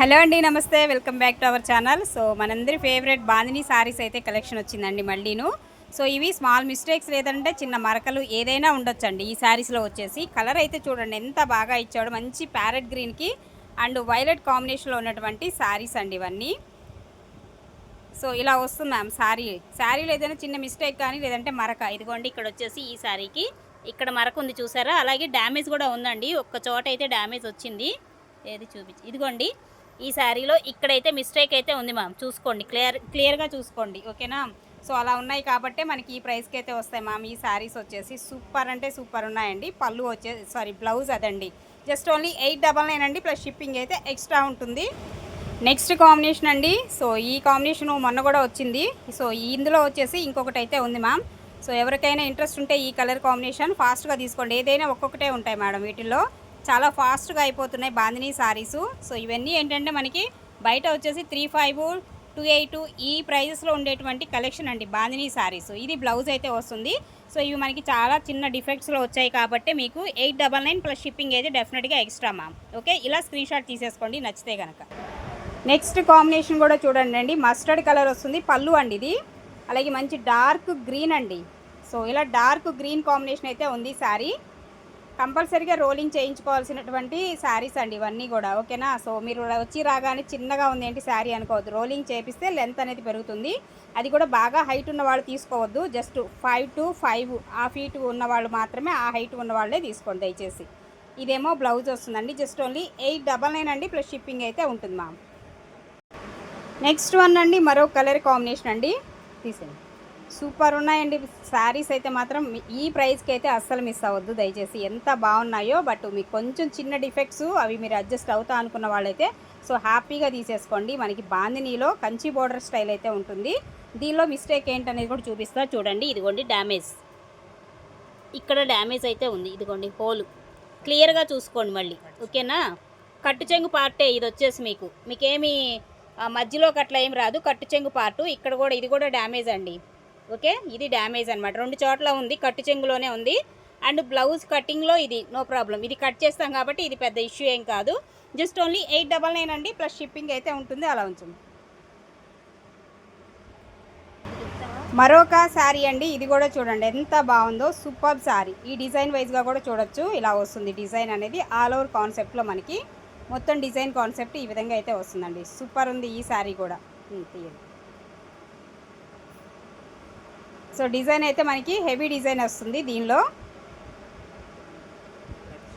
Hello అండి నమస్తే. Welcome back to our channel so మనందరి ఫేవరెట్ బాందిని సారీస్ అయితే కలెక్షన్ వచ్చిందండి మళ్ళీను. సో ఇవి స్మాల్ మిస్టేక్స్ లేదంటే చిన్న మరకలు ఏదైనా ఉండొచ్చండి. ఈ శారీస్లో వచ్చేసి కలర్ అయితే చూడండి ఎంత బాగా ఇచ్చాడు మంచి ప్యారెట్ గ్రీన్కి అండ్ వైలెట్ కాంబినేషన్లో ఉన్నటువంటి శారీస్ అండి ఇవన్నీ. సో ఇలా వస్తుంది మ్యామ్ శారీ శారీలో ఏదైనా చిన్న మిస్టేక్ కానీ లేదంటే మరక. ఇదిగోండి ఇక్కడ వచ్చేసి ఈ శారీకి ఇక్కడ మరక ఉంది చూసారా? అలాగే డ్యామేజ్ కూడా ఉందండి. ఒక్క చోట అయితే డ్యామేజ్ వచ్చింది. ఏది చూపించి ఇదిగోండి. ఈ శారీలో ఇక్కడైతే మిస్టేక్ అయితే ఉంది మ్యామ్ చూసుకోండి. క్లియర్ క్లియర్గా చూసుకోండి. ఓకేనా? సో అలా ఉన్నాయి కాబట్టే మనకి ఈ ప్రైస్కి అయితే వస్తాయి మ్యామ్ ఈ శారీస్ వచ్చేసి సూపర్ అంటే సూపర్ ఉన్నాయండి. పళ్ళు వచ్చే సారీ బ్లౌజ్ అదండి. Just only eight double nine అండి. ప్లస్ షిప్పింగ్ అయితే ఎక్స్ట్రా ఉంటుంది. నెక్స్ట్ కాంబినేషన్ అండి. సో ఈ కాంబినేషన్ మొన్న కూడా వచ్చింది. సో ఇందులో వచ్చేసి ఇంకొకటి అయితే ఉంది మ్యామ్ సో ఎవరికైనా ఇంట్రెస్ట్ ఉంటే ఈ కలర్ కాంబినేషన్ ఫాస్ట్గా తీసుకోండి. ఏదైనా ఒక్కొక్కటే ఉంటాయి మేడం వీటిల్లో. చాలా ఫాస్ట్గా అయిపోతున్నాయి బాందినీ సారీస్ సో ఇవన్నీ ఏంటంటే మనకి బయట వచ్చేసి త్రీ ఫైవ్ టూ ఎయిట్ ఈ ప్రైజెస్లో ఉండేటువంటి కలెక్షన్ అండి బాందినీ సారీస్ ఇది బ్లౌజ్ అయితే వస్తుంది. సో ఇవి మనకి చాలా చిన్న డిఫెక్ట్స్లో వచ్చాయి కాబట్టి మీకు eight double nine plus shipping అయితే డెఫినెట్గా ఎక్స్ట్రా మ్యామ్. ఓకే? ఇలా స్క్రీన్ షాట్ తీసేసుకోండి నచ్చితే కనుక నెక్స్ట్ కాంబినేషన్ కూడా చూడండి అండి. మస్టర్డ్ కలర్ వస్తుంది. పళ్ళు అండి ఇది. అలాగే మంచి డార్క్ గ్రీన్ అండి. సో ఇలా డార్క్ గ్రీన్ కాంబినేషన్ అయితే ఉంది శారీ కంపల్సరీగా రోలింగ్ చేయించుకోవాల్సినటువంటి శారీస్ అండి ఇవన్నీ కూడా ఓకేనా? సో మీరు వచ్చి రాగానే చిన్నగా ఉంది ఏంటి శారీ అనుకోవద్దు. రోలింగ్ చేపిస్తే లెంత్ అనేది పెరుగుతుంది. అది కూడా బాగా హైట్ ఉన్న వాళ్ళు తీసుకోవద్దు. జస్ట్ ఫైవ్ టు ఫైవ్ ఆ ఫీట్ ఉన్న వాళ్ళు మాత్రమే ఆ హైట్ ఉన్న వాళ్ళే తీసుకోండి దయచేసి. ఇదేమో బ్లౌజ్ వస్తుందండి. Just only eight double nine అండి. ప్లస్ షిప్పింగ్ అయితే ఉంటుంది మ్యామ్. నెక్స్ట్ వన్ అండి. మరో కలర్ కాంబినేషన్ అండి. తీసేయండి. సూపర్ ఉన్నాయండి. శారీస్ అయితే మాత్రం ఈ ప్రైస్కి అయితే అస్సలు మిస్ అవ్వద్దు. దయచేసి ఎంత బాగున్నాయో బట్ మీకు కొంచెం చిన్న డిఫెక్ట్స్ అవి మీరు అడ్జస్ట్ అవుతా అనుకున్న వాళ్ళైతే సో హ్యాపీగా తీసేసుకోండి. మనకి బాందినీలో కంచి బోర్డర్ స్టైల్ అయితే ఉంటుంది. దీనిలో మిస్టేక్ ఏంటనేది కూడా చూపిస్తా. చూడండి ఇదిగోండి డ్యామేజ్. ఇక్కడ డ్యామేజ్ అయితే ఉంది. ఇదిగోండి హోల్. క్లియర్గా చూసుకోండి మళ్ళీ. ఓకేనా? కట్టు చెంగు పార్టే ఇది వచ్చేసి మీకు. మీకేమి మధ్యలో మధ్యలోకి అట్లా ఏం రాదు. కట్టు చెంగు పార్టు. ఇక్కడ కూడా ఇది కూడా డ్యామేజ్ అండి. ఓకే? ఇది డ్యామేజ్ అనమాట రెండు చోట్ల ఉంది కట్టు చెంగులోనే ఉంది. అండ్ బ్లౌజ్ కటింగ్లో ఇది నో ప్రాబ్లం ఇది కట్ చేస్తాం కాబట్టి ఇది పెద్ద ఇష్యూ ఏం కాదు. Just only eight double nine అండి ప్లస్ షిప్పింగ్ అయితే ఉంటుంది అలా ఉంచండి. మరొక శారీ అండి ఇది కూడా చూడండి ఎంత బాగుందో సూపర్ శారీ. ఈ డిజైన్ వైజ్గా కూడా చూడొచ్చు ఇలా వస్తుంది డిజైన్ అనేది. ఆల్ ఓవర్ కాన్సెప్ట్లో మనకి మొత్తం డిజైన్ కాన్సెప్ట్ ఈ విధంగా అయితే వస్తుందండి. సూపర్ ఉంది ఈ శారీ కూడా. తీయండి. సో డిజైన్ అయితే మనకి హెవీ డిజైన్ వస్తుంది దీనిలో.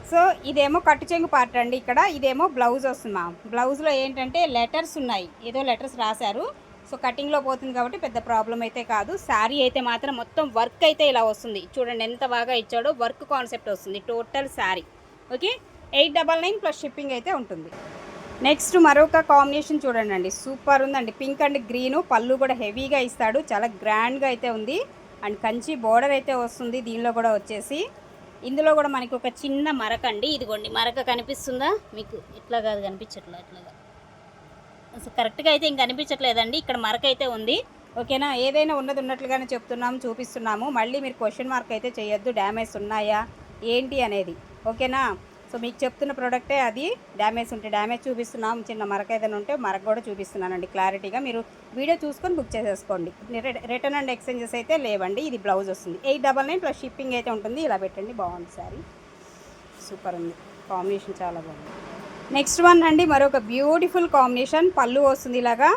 సో ఇదేమో కట్టు చెంగు పార్ట్ అండి ఇక్కడ. ఇదేమో బ్లౌజ్ వస్తుంది మా బ్లౌజ్లో ఏంటంటే లెటర్స్ ఉన్నాయి. ఏదో లెటర్స్ రాశారు. సో కటింగ్లో పోతుంది కాబట్టి పెద్ద ప్రాబ్లం అయితే కాదు. శారీ అయితే మాత్రం మొత్తం వర్క్ అయితే ఇలా వస్తుంది. చూడండి ఎంత బాగా ఇచ్చాడో వర్క్ కాన్సెప్ట్ వస్తుంది. Total saree. Okay? Eight double nine plus shipping అయితే ఉంటుంది. నెక్స్ట్ మరొక కాంబినేషన్ చూడండి అండి సూపర్ ఉందండి. Pink and green. పళ్ళు కూడా హెవీగా ఇస్తాడు. చాలా గ్రాండ్గా అయితే ఉంది. అండ్ కంచి బోర్డర్ అయితే వస్తుంది. దీనిలో కూడా వచ్చేసి. ఇందులో కూడా మనకి ఒక చిన్న మరక అండి. ఇదిగోండి. మరక కనిపిస్తుందా? మీకు ఇట్లా కాదు కనిపించట్లేదు ఇట్లాగా అసలు కరెక్ట్గా అయితే ఇంక కనిపించట్లేదండి ఇక్కడ మరక అయితే ఉంది. ఓకేనా? ఏదైనా ఉన్నది ఉన్నట్లుగానే చెప్తున్నాము చూపిస్తున్నాము. మళ్ళీ మీరు క్వశ్చన్ మార్క్ అయితే చేయొద్దు. డ్యామేజ్ ఉన్నాయా? ఏంటి అనేది. ఓకేనా? సో మీకు చెప్తున్న ప్రోడక్టే అది డ్యామేజ్ ఉంటే డ్యామేజ్ చూపిస్తున్నాం చిన్న మరక ఏదైనా ఉంటే మరక కూడా చూపిస్తున్నానండి క్లారిటీగా మీరు వీడియో చూసుకొని బుక్ చేసేసుకోండి. రిటర్న్ అండ్ ఎక్స్చేంజెస్ అయితే లేవండి ఇది బ్లౌజ్ వస్తుంది. Eight double nine plus shipping అయితే ఉంటుంది ఇలా పెట్టండి బాగుంది సారీ సూపర్ ఉంది. కాంబినేషన్ చాలా బాగుంది. నెక్స్ట్ వన్ అండి మరొక బ్యూటిఫుల్ కాంబినేషన్ పళ్ళు వస్తుంది ఇలాగా.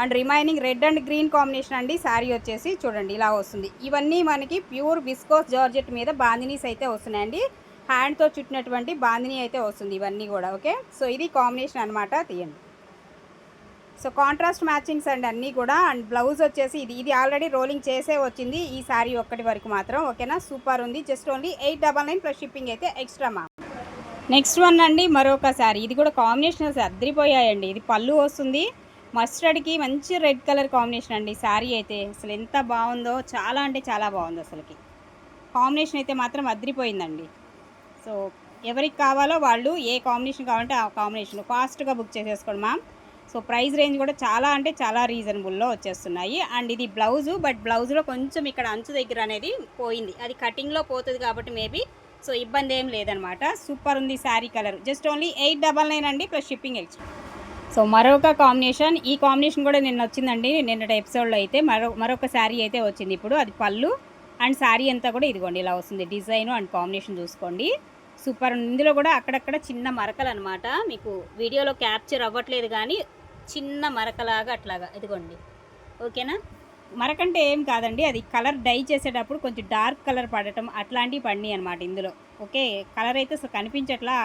And remaining red and green combination అండి శారీ వచ్చేసి చూడండి ఇలా వస్తుంది. ఇవన్నీ మనకి ప్యూర్ విస్కోస్ జార్జెట్ మీద బాందినీస్ అయితే వస్తున్నాయండి. హ్యాండ్తో చుట్టినటువంటి బాందిని అయితే వస్తుంది ఇవన్నీ కూడా ఓకే? సో ఇది కాంబినేషన్ అనమాట తీయండి. సో కాంట్రాస్ట్ మ్యాచింగ్స్ అండ్ అన్నీ కూడా అండ్ బ్లౌజ్ వచ్చేసి ఇది ఇది ఆల్రెడీ రోలింగ్ చేసే వచ్చింది ఈ శారీ ఒక్కటి వరకు మాత్రం ఓకేనా? సూపర్ ఉంది just only eight double nine plus shipping అయితే ఎక్స్ట్రా మా. నెక్స్ట్ వన్ అండి మరొక శారీ ఇది కూడా కాంబినేషన్ అద్దరిపోయాయండి ఇది పళ్ళు వస్తుంది మస్టర్డ్కి మంచి రెడ్ కలర్ కాంబినేషన్ అండి శారీ అయితే అసలు ఎంత బాగుందో చాలా అంటే చాలా బాగుంది అసలుకి. కాంబినేషన్ అయితే మాత్రం అద్దరిపోయిందండి. సో ఎవరికి కావాలో వాళ్ళు ఏ కాంబినేషన్ కావాలంటే ఆ కాంబినేషన్ ఫాస్ట్గా బుక్ చేసేసుకోండి మ్యామ్. సో ప్రైస్ రేంజ్ కూడా చాలా అంటే చాలా రీజనబుల్లో వచ్చేస్తున్నాయి. అండ్ ఇది బ్లౌజు బట్ బ్లౌజ్లో కొంచెం ఇక్కడ అంచు దగ్గర అనేది పోయింది. అది కటింగ్లో పోతుంది కాబట్టి మేబీ సో ఇబ్బంది ఏం లేదనమాట. సూపర్ ఉంది saree colour. Just only eight double nine అండి ప్లస్ షిప్పింగ్ ఎక్స్ట్రా సో మరొక కాంబినేషన్. ఈ కాంబినేషన్ కూడా నిన్న వచ్చిందండి. నిన్నటి ఎపిసోడ్లో అయితే మరో మరొక శారీ అయితే వచ్చింది ఇప్పుడు. అది పళ్ళు. అండ్ శారీ అంతా కూడా ఇదిగోండి ఇలా వస్తుంది. డిజైన్ అండ్ కాంబినేషన్ చూసుకోండి. సూపర్ ఉంది. ఇందులో కూడా అక్కడక్కడ చిన్న మరకలు అనమాట మీకు వీడియోలో క్యాప్చర్ అవ్వట్లేదు కానీ చిన్న మరకలాగా అట్లాగా ఇదిగోండి. ఓకేనా? మరకంటే ఏం కాదండి. అది కలర్ డై చేసేటప్పుడు కొంచెం డార్క్ కలర్ పడటం అట్లాంటివి పడినాయి అనమాట ఇందులో. ఓకే కలర్ అయితే అసలు కనిపించట్లా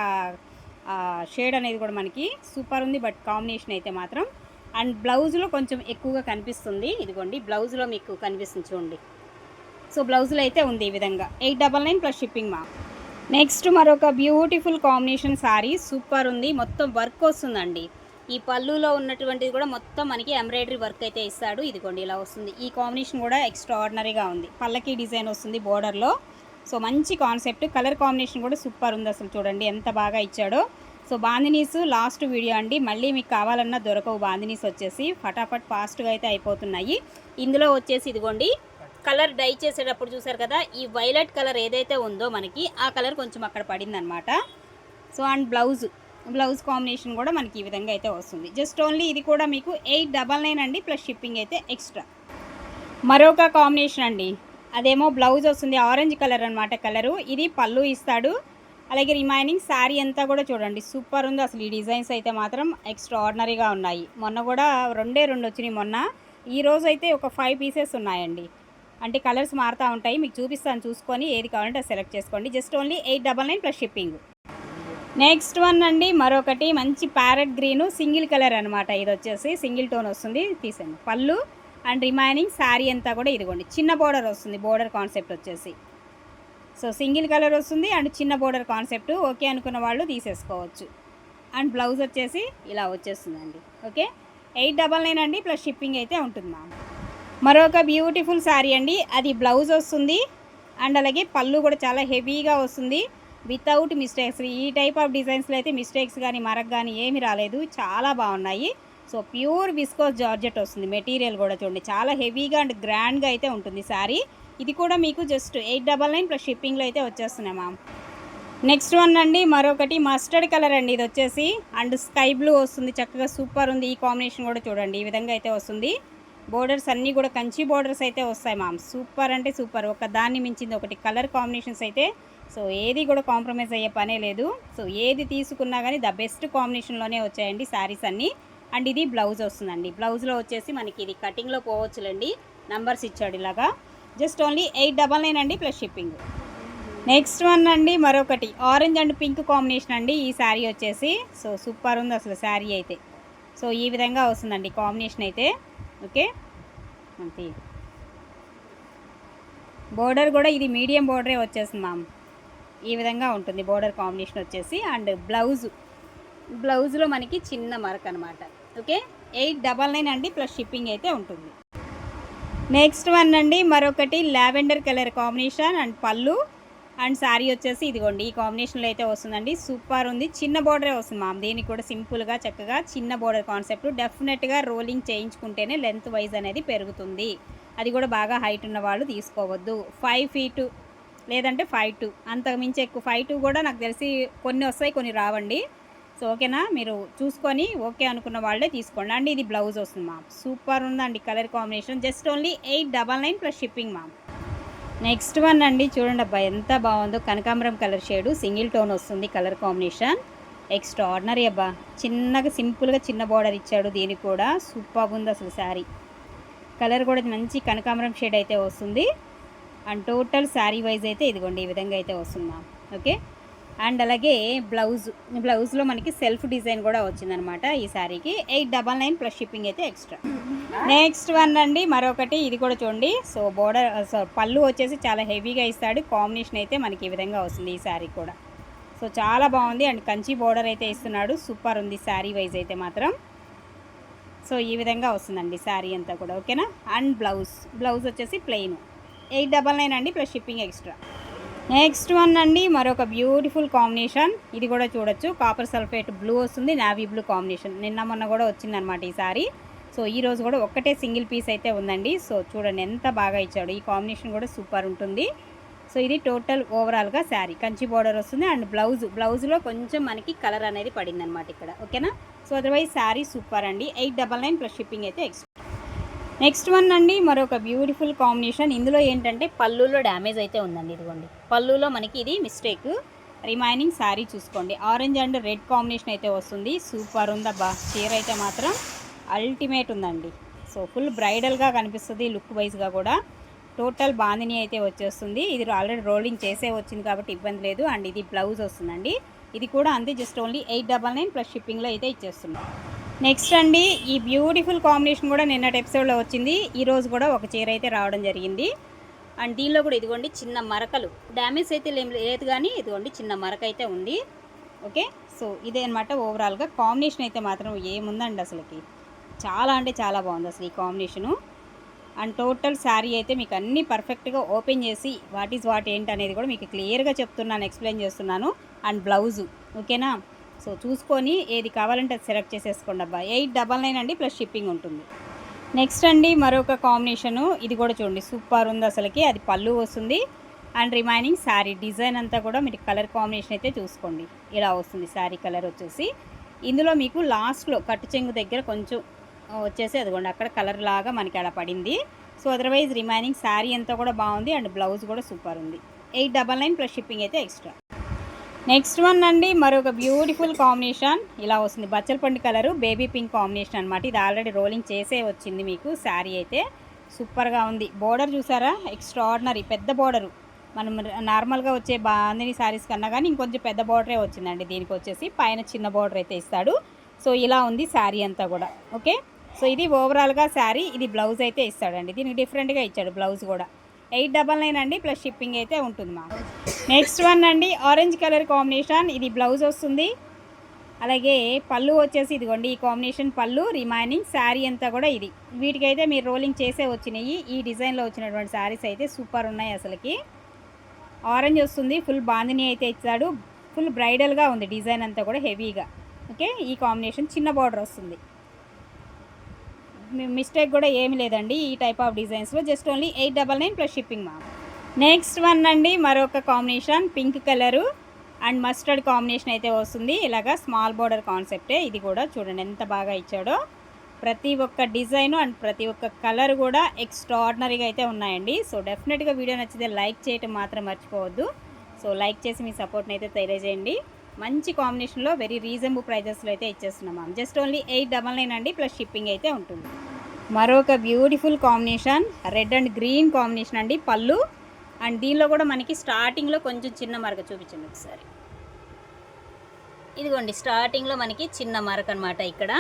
షేడ్ అనేది కూడా మనకి సూపర్ ఉంది. బట్ కాంబినేషన్ అయితే మాత్రం అండ్ బ్లౌజ్లో కొంచెం ఎక్కువగా కనిపిస్తుంది. ఇదిగోండి బ్లౌజ్లో మీకు కనిపిస్తుంది చూడండి. సో బ్లౌజులు అయితే ఉంది ఈ విధంగా. Eight double nine plus shipping మా. నెక్స్ట్ మరొక బ్యూటిఫుల్ కాంబినేషన్ సారీ. సూపర్ ఉంది. మొత్తం వర్క్ వస్తుందండి. ఈ పళ్ళులో ఉన్నటువంటిది కూడా మొత్తం మనకి ఎంబ్రాయిడరీ వర్క్ అయితే ఇస్తాడు. ఇదిగోండి ఇలా వస్తుంది. ఈ కాంబినేషన్ కూడా ఎక్స్ట్రా ఆర్డినరీగా ఉంది. పళ్ళకి డిజైన్ వస్తుంది బోర్డర్లో. సో మంచి కాన్సెప్ట్. కలర్ కాంబినేషన్ కూడా సూపర్ ఉంది అసలు చూడండి ఎంత బాగా ఇచ్చాడో. సో బాందినీస్ లాస్ట్ వీడియో అండి. మళ్ళీ మీకు కావాలన్నా దొరకవు. బాందినీస్ వచ్చేసి ఫటాఫట్ ఫాస్ట్గా అయితే అయిపోతున్నాయి. ఇందులో వచ్చేసి ఇదిగోండి కలర్ డై చేసేటప్పుడు చూసారు కదా ఈ వైలెట్ కలర్ ఏదైతే ఉందో మనకి ఆ కలర్ కొంచెం అక్కడ పడింది అనమాట so and blouse blouse combination కూడా మనకి ఈ విధంగా అయితే వస్తుంది. జస్ట్ ఓన్లీ ఇది కూడా మీకు ఎయిట్ డబల్ నైన్ అండి ప్లస్ షిప్పింగ్ అయితే ఎక్స్ట్రా. మరొక కాంబినేషన్ అండి. అదేమో బ్లౌజ్ వస్తుంది ఆరెంజ్ కలర్ అనమాట కలరు. ఇది పళ్ళు ఇస్తాడు. అలాగే రిమైనింగ్ శారీ అంతా కూడా చూడండి సూపర్ ఉంది. అసలు ఈ డిజైన్స్ అయితే మాత్రం ఎక్స్ట్రా ఆర్డినరీగా ఉన్నాయి. మొన్న కూడా రెండే రెండు వచ్చినాయి మొన్న. ఈ రోజు అయితే ఒక ఫైవ్ పీసెస్ ఉన్నాయండి. అంటే కలర్స్ మారుతూ ఉంటాయి. మీకు చూపిస్తాను చూసుకొని ఏది కావాలంటే అది సెలెక్ట్ చేసుకోండి. Just only eight double nine plus shipping. Next one అండి మరొకటి మంచి ప్యారెట్ గ్రీన్ సింగిల్ కలర్ అనమాట ఇది వచ్చేసి సింగిల్ టోన్ వస్తుంది. తీసండి పళ్ళు అండ్ రిమైనింగ్ శారీ అంతా కూడా ఇదిగోండి. చిన్న బోర్డర్ వస్తుంది. బోర్డర్ కాన్సెప్ట్ వచ్చేసి. సో సింగిల్ కలర్ వస్తుంది అండ్ చిన్న బోర్డర్ కాన్సెప్ట్. ఓకే అనుకున్న వాళ్ళు తీసేసుకోవచ్చు. అండ్ బ్లౌజ్ వచ్చేసి ఇలా వచ్చేస్తుందండి. ఓకే? ఎయిట్ డబల్ నైన్ అండి ప్లస్ షిప్పింగ్ అయితే ఉంటుంది మ్యామ్. మరొక బ్యూటిఫుల్ శారీ అండి. అది బ్లౌజ్ వస్తుంది. అండ్ అలాగే పళ్ళు కూడా చాలా హెవీగా వస్తుంది. వితౌట్ మిస్టేక్స్ ఈ టైప్ ఆఫ్ డిజైన్స్లో అయితే మిస్టేక్స్ కానీ మరక్ కానీ ఏమి రాలేదు. చాలా బాగున్నాయి. సో ప్యూర్ విస్కోస్ జార్జెట్ వస్తుంది. మెటీరియల్ కూడా చూడండి. చాలా హెవీగా అండ్ గ్రాండ్గా అయితే ఉంటుంది శారీ ఇది కూడా మీకు just eight double nine plus షిప్పింగ్లో అయితే వచ్చేస్తున్నాయి మ్యామ్ నెక్స్ట్ వన్ అండి. మరొకటి మస్టర్డ్ కలర్ అండి. ఇది వచ్చేసి అండ్ స్కై బ్లూ వస్తుంది. చక్కగా సూపర్ ఉంది. ఈ కాంబినేషన్ కూడా చూడండి. ఈ విధంగా అయితే వస్తుంది. బోర్డర్స్ అన్నీ కూడా కంచి బోర్డర్స్ అయితే వస్తాయి మామ్. సూపర్ అంటే సూపర్. ఒక దాన్ని మించింది ఒకటి కలర్ కాంబినేషన్స్ అయితే సో ఏది కూడా కాంప్రమైజ్ అయ్యే పనే లేదు. సో ఏది తీసుకున్నా కానీ ద బెస్ట్ కాంబినేషన్లోనే వచ్చాయండి శారీస్ అన్నీ. అండ్ ఇది బ్లౌజ్ వస్తుందండి. బ్లౌజ్లో వచ్చేసి మనకి ఇది కటింగ్లో పోవచ్చులేండి. నంబర్స్ ఇచ్చాడు ఇలాగా. Just only eight double nine అండి ప్లస్ షిప్పింగ్. నెక్స్ట్ వన్ అండి మరొకటి. ఆరెంజ్ అండ్ పింక్ కాంబినేషన్ అండి ఈ శారీ వచ్చేసి. సో సూపర్ ఉంది అసలు శారీ అయితే. సో ఈ విధంగా వస్తుందండి కాంబినేషన్ అయితే. ఓకే? అంతే. బోర్డర్ కూడా ఇది మీడియం బోర్డరే వచ్చేసింది మ్యామ్. ఈ విధంగా ఉంటుంది బోర్డర్ కాంబినేషన్ వచ్చేసి. And blouse. బ్లౌజ్లో మనకి చిన్న మరక్ అనమాట ఓకే? ఎయిట్ డబల్ నైన్ అండి ప్లస్ షిప్పింగ్ అయితే ఉంటుంది. నెక్స్ట్ వన్ అండి మరొకటి లావెండర్ కలర్ కాంబినేషన్ అండ్ పళ్ళు. అండ్ శారీ వచ్చేసి ఇదిగోండి ఈ కాంబినేషన్లో అయితే వస్తుందండి. సూపర్ ఉంది. చిన్న బోర్డరే వస్తుంది మామ్. దీనికి కూడా సింపుల్గా చక్కగా చిన్న బోర్డర్ కాన్సెప్ట్ డెఫినెట్గా రోలింగ్ చేయించుకుంటేనే లెంత్ వైజ్ అనేది పెరుగుతుంది. అది కూడా బాగా హైట్ ఉన్న వాళ్ళు తీసుకోవద్దు. ఫైవ్ ఫీటు లేదంటే ఫైవ్ టూ అంతకు మించి ఎక్కువ ఫైవ్ టూ కూడా నాకు తెలిసి కొన్ని వస్తాయి కొన్ని రావండి. సో ఓకేనా మీరు చూసుకొని ఓకే అనుకున్న వాళ్ళే తీసుకోండి. అండి ఇది బ్లౌజ్ వస్తుంది మామ్. సూపర్ ఉందండి colour combination just only eight double nine plus shipping ma'am. Next one అండి చూడండి అబ్బా ఎంత బాగుందో. కనకాంబరం కలర్ షేడు సింగిల్ టోన్ వస్తుంది కలర్ కాంబినేషన్. ఎక్స్ట్రా ఆర్డినరీ అబ్బా. చిన్నగా సింపుల్గా చిన్న బార్డర్ ఇచ్చాడు దీనికి కూడా. సూపర్ ఉంది అసలు శారీ. కలర్ కూడా మంచి కనకాంబరం షేడ్ అయితే వస్తుంది. అండ్ టోటల్ శారీ వైజ్ అయితే ఇదిగోండి ఈ విధంగా అయితే వస్తుంది ఓకే అండ్ అలాగే బ్లౌజ్ బ్లౌజ్లో మనకి సెల్ఫ్ డిజైన్ కూడా వచ్చిందనమాట ఈ శారీకి. Eight double nine plus shipping అయితే ఎక్స్ట్రా. నెక్స్ట్ వన్ అండి మరొకటి ఇది కూడా చూడండి. సో బోర్డర్ సో పళ్ళు వచ్చేసి చాలా హెవీగా ఇస్తాడు. కాంబినేషన్ అయితే మనకి ఈ విధంగా వస్తుంది ఈ శారీ కూడా. సో చాలా బాగుంది అండ్ కంచి బోర్డర్ అయితే ఇస్తున్నాడు. సూపర్ ఉంది శారీ వైజ్ అయితే మాత్రం. సో ఈ విధంగా వస్తుందండి శారీ అంతా కూడా ఓకేనా? అండ్ బ్లౌజ్ బ్లౌజ్ వచ్చేసి ప్లెయిన్. ఎయిట్ డబల్ నైన్ అండి plus shipping extra. Next one అండి మరొక బ్యూటిఫుల్ కాంబినేషన్. ఇది కూడా చూడొచ్చు. కాపర్ సల్ఫేట్ బ్లూ వస్తుంది నావీ బ్లూ కాంబినేషన్. నిన్న మొన్న కూడా వచ్చిందనమాట ఈ సారీ. సో ఈ రోజు కూడా ఒక్కటే సింగిల్ పీస్ అయితే ఉందండి. సో చూడండి ఎంత బాగా ఇచ్చాడు. ఈ కాంబినేషన్ కూడా సూపర్ ఉంటుంది. సో ఇది టోటల్ ఓవరాల్గా శారీ కంచి బోర్డర్ వస్తుంది అండ్ బ్లౌజ్. బ్లౌజ్లో కొంచెం మనకి కలర్ అనేది పడిందనమాట ఇక్కడ. ఓకేనా? సో అదర్వైజ్ శారీ సూపర్ అండి. Eight double nine plus shipping అయితే ఎక్స్ట్రా నెక్స్ట్ వన్ అండి మరొక బ్యూటిఫుల్ కాంబినేషన్. ఇందులో ఏంటంటే పళ్ళులో డ్యామేజ్ అయితే ఉందండి ఇదిగోండి. పళ్ళులో మనకి ఇది మిస్టేక్. రిమైనింగ్ శారీ చూసుకోండి. ఆరెంజ్ అండ్ రెడ్ కాంబినేషన్ అయితే వస్తుంది. సూపర్ ఉందబ్బా చీర అయితే మాత్రం అల్టిమేట్ ఉందండి. సో ఫుల్ బ్రైడల్గా కనిపిస్తుంది లుక్ వైజ్గా కూడా. టోటల్ బాందిని అయితే వచ్చేస్తుంది. ఇది ఆల్రెడీ రోలింగ్ చేసే వచ్చింది కాబట్టి ఇబ్బంది లేదు. అండ్ ఇది బ్లౌజ్ వస్తుందండి. ఇది కూడా అంతే just only eight double nine plus షిప్పింగ్లో అయితే ఇచ్చేస్తున్నాం. నెక్స్ట్ అండి ఈ బ్యూటిఫుల్ కాంబినేషన్ కూడా నిన్నటి ఎపిసోడ్లో వచ్చింది. ఈరోజు కూడా ఒక చీర అయితే రావడం జరిగింది. అండ్ దీనిలో కూడా ఇదిగోండి చిన్న మరకలు. డ్యామేజ్ అయితే లేం లేదు కానీ ఇదిగోండి చిన్న మరక అయితే ఉంది. ఓకే? సో ఇదే అనమాట ఓవరాల్గా. కాంబినేషన్ అయితే మాత్రం ఏముందండి అసలుకి? చాలా అంటే చాలా బాగుంది అసలు ఈ కాంబినేషను. అండ్ టోటల్ శారీ అయితే మీకు అన్నీ పర్ఫెక్ట్గా ఓపెన్ చేసి వాట్ ఈజ్ వాట్ ఏంటి అనేది కూడా మీకు క్లియర్గా చెప్తున్నాను ఎక్స్ప్లెయిన్ చేస్తున్నాను. And blouse. ఓకేనా? సో చూసుకొని ఏది కావాలంటే అది సెలెక్ట్ చేసేసుకోండి అబ్బా. ఎయిట్ డబల్ నైన్ అండి ప్లస్ షిప్పింగ్ ఉంటుంది. నెక్స్ట్ అండి మరొక కాంబినేషను. ఇది కూడా చూడండి సూపర్ ఉంది అసలుకి. అది పళ్ళు వస్తుంది. అండ్ రిమైనింగ్ శారీ డిజైన్ అంతా కూడా మీరు కలర్ కాంబినేషన్ అయితే చూసుకోండి. ఇలా వస్తుంది శారీ కలర్ వచ్చేసి. ఇందులో మీకు లాస్ట్లో కట్టు చెంగు దగ్గర కొంచెం వచ్చేసి అదిగోండి అక్కడ కలర్ లాగా మనకి అలా పడింది. సో అదర్వైజ్ రిమైనింగ్ శారీ అంతా కూడా బాగుంది. అండ్ బ్లౌజ్ కూడా సూపర్ ఉంది. Eight double nine plus shipping అయితే ఎక్స్ట్రా. నెక్స్ట్ వన్ అండి మరొక బ్యూటిఫుల్ కాంబినేషన్ ఇలా వస్తుంది. బచ్చలపండు కలరు బేబీ పింక్ కాంబినేషన్ అనమాట ఇది ఆల్రెడీ రోలింగ్ చేసే వచ్చింది మీకు శారీ అయితే. సూపర్గా ఉంది. బోర్డర్ చూసారా? ఎక్స్ట్రాడినరీ పెద్ద బోర్డరు మనం నార్మల్గా వచ్చే బాందిని శారీస్ కన్నా కానీ ఇంకొంచెం పెద్ద బోర్డరే వచ్చిందండి. దీనికి వచ్చేసి పైన చిన్న బోర్డర్ అయితే ఇస్తాడు. సో ఇలా ఉంది శారీ అంతా కూడా. ఓకే సో ఇది ఓవరాల్గా శారీ ఇది బ్లౌజ్ అయితే ఇస్తాడండి. దీనికి డిఫరెంట్గా ఇచ్చాడు బ్లౌజ్ కూడా. ఎయిట్ డబల్ నైన్ అండి ప్లస్ షిప్పింగ్ అయితే ఉంటుంది మాకు నెక్స్ట్ వన్ అండి ఆరెంజ్ కలర్ కాంబినేషన్ ఇది బ్లౌజ్ వస్తుంది. అలాగే పళ్ళు వచ్చేసి ఇదిగోండి ఈ కాంబినేషన్ పళ్ళు రిమైనింగ్ శారీ అంతా కూడా ఇది. వీటికైతే మీరు రోలింగ్ చేసే వచ్చినాయి. ఈ డిజైన్లో వచ్చినటువంటి శారీస్ అయితే సూపర్ ఉన్నాయి అసలుకి. ఆరెంజ్ వస్తుంది ఫుల్ బాందిని అయితే ఇచ్చాడు. ఫుల్ బ్రైడల్గా ఉంది డిజైన్ అంతా కూడా హెవీగా. ఓకే ఈ కాంబినేషన్ చిన్న బార్డర్ వస్తుంది. మిస్టేక్ కూడా ఏమి లేదండి ఈ type of డిజైన్స్లో just only eight double nine plus shipping మా నెక్స్ట్ వన్ అండి మరొక combination pink colour and mustard combination అయితే వస్తుంది. ఇలాగా స్మాల్ బోర్డర్ కాన్సెప్టే ఇది కూడా చూడండి ఎంత బాగా ఇచ్చాడో. ప్రతి ఒక్క డిజైన్ అండ్ ప్రతి ఒక్క కలర్ కూడా ఎక్స్ట్రాడినరీగా అయితే ఉన్నాయండి. సో డెఫినెట్గా వీడియో నచ్చితే లైక్ చేయటం మాత్రం మర్చిపోవద్దు. సో లైక్ చేసి మీ సపోర్ట్ని అయితే తెలియజేయండి. మంచి కాంబినేషన్లో వెరీ రీజనబుల్ ప్రైజెస్లో అయితే ఇచ్చేస్తున్నాం just only eight double nine అండి ప్లస్ షిప్పింగ్ అయితే ఉంటుంది. మరొక beautiful combination red and green combination అండి పళ్ళు. అండ్ దీనిలో కూడా మనకి స్టార్టింగ్లో కొంచెం చిన్న మరక చూపించండి ఒకసారి. ఇదిగోండి స్టార్టింగ్లో మనకి చిన్న మరక అనమాట ఇక్కడ.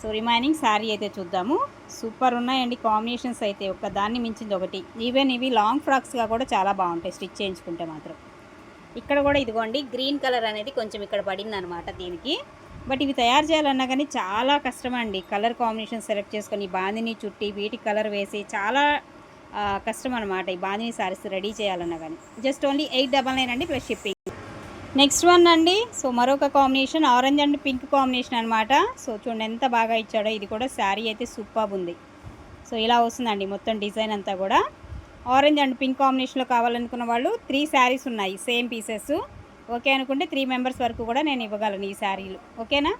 సో రిమైనింగ్ శారీ అయితే చూద్దాము. సూపర్ ఉన్నాయండి కాంబినేషన్స్ అయితే. ఒక దాన్ని మించింది ఒకటి. ఈవెన్ ఇవి లాంగ్ ఫ్రాక్స్గా కూడా చాలా బాగుంటాయి. స్టిచ్ చేయించుకుంటే మాత్రం. ఇక్కడ కూడా ఇదిగోండి గ్రీన్ కలర్ అనేది కొంచెం ఇక్కడ పడింది అనమాట దీనికి. బట్ ఇవి తయారు చేయాలన్నా కానీ చాలా కష్టం అండి కలర్ కాంబినేషన్ సెలెక్ట్ చేసుకొని బాందిని చుట్టి వీటికి కలర్ వేసి చాలా కష్టం అనమాట ఈ బాంధిని సారీస్ రెడీ చేయాలన్నా కానీ just only eight double nine అండి ప్లస్ షిప్పింగ్. నెక్స్ట్ వన్ అండి సో మరొక combination orange and pink combination అనమాట సో చూడండి ఎంత బాగా ఇచ్చాడో ఇది కూడా శారీ అయితే సూపర్ ఉంది. సో ఇలా వస్తుందండి మొత్తం డిజైన్ అంతా కూడా. ఆరెంజ్ అండ్ పింక్ కాంబినేషన్లో కావాలనుకున్న వాళ్ళు త్రీ శారీస్ ఉన్నాయి సేమ్ పీసెస్. ఓకే అనుకుంటే త్రీ మెంబర్స్ వరకు కూడా నేను ఇవ్వగలను ఈ శారీలు. ఓకేనా?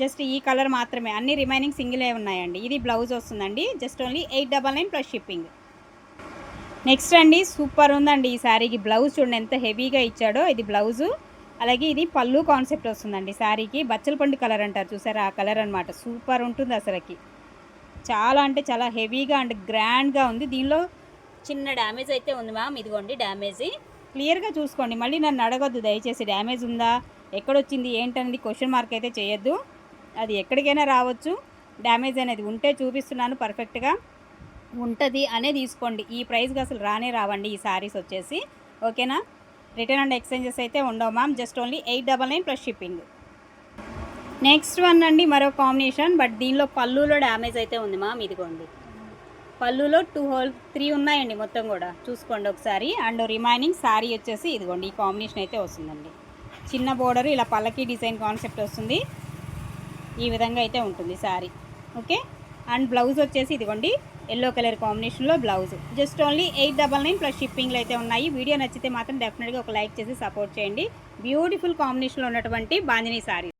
జస్ట్ ఈ కలర్ మాత్రమే. అన్ని రిమైనింగ్ సింగిలే ఉన్నాయండి. ఇది బ్లౌజ్ వస్తుందండి. Just only eight double nine plus shipping next అండి సూపర్ ఉందండి ఈ శారీకి బ్లౌజ్ చూడండి ఎంత హెవీగా ఇచ్చాడో ఇది బ్లౌజు అలాగే ఇది పళ్ళు కాన్సెప్ట్ వస్తుందండి శారీకి బచ్చలపండు కలర్ అంటారు చూసారా? ఆ కలర్ అనమాట సూపర్ ఉంటుంది అసలుకి. చాలా అంటే చాలా హెవీగా అండ్ గ్రాండ్గా ఉంది. దీనిలో చిన్న డ్యామేజ్ అయితే ఉంది మ్యామ్ ఇదిగోండి డ్యామేజ్ క్లియర్గా చూసుకోండి. మళ్ళీ నన్ను అడగొద్దు దయచేసి. డ్యామేజ్ ఉందా? ఎక్కడొచ్చింది ఏంటనేది క్వశ్చన్ మార్క్ అయితే చేయొద్దు. అది ఎక్కడికైనా రావచ్చు. డ్యామేజ్ అనేది ఉంటే చూపిస్తున్నాను పర్ఫెక్ట్గా ఉంటుంది అనే తీసుకోండి. ఈ ప్రైస్కి అసలు రానే రావండి ఈ శారీస్ వచ్చేసి. ఓకేనా రిటర్న్ అండ్ ఎక్స్చేంజెస్ అయితే ఉండవు ma'am just only eight double nine plus shipping next one అండి మరో కాంబినేషన్ బట్ దీనిలో పళ్ళులో డ్యామేజ్ అయితే ఉంది మ్యామ్ ఇదిగోండి. పళ్ళులో టూ హోల్ త్రీ ఉన్నాయండి మొత్తం కూడా. చూసుకోండి ఒకసారి. అండ్ రిమైనింగ్ శారీ వచ్చేసి ఇదిగోండి ఈ కాంబినేషన్ అయితే వస్తుందండి. చిన్న బోర్డర్ ఇలా పల్లకి డిజైన్ కాన్సెప్ట్ వస్తుంది. ఈ విధంగా అయితే ఉంటుంది శారీ. ఓకే? అండ్ బ్లౌజ్ వచ్చేసి ఇదిగోండి ఎల్లో కలర్ కాంబినేషన్లో blouse. Just only eight double nine plus షిప్పింగ్లో అయితే ఉన్నాయి. వీడియో నచ్చితే మాత్రం డెఫినెట్గా ఒక లైక్ చేసి సపోర్ట్ చేయండి. బ్యూటిఫుల్ కాంబినేషన్లో ఉన్నటువంటి బాందినీ శారీ.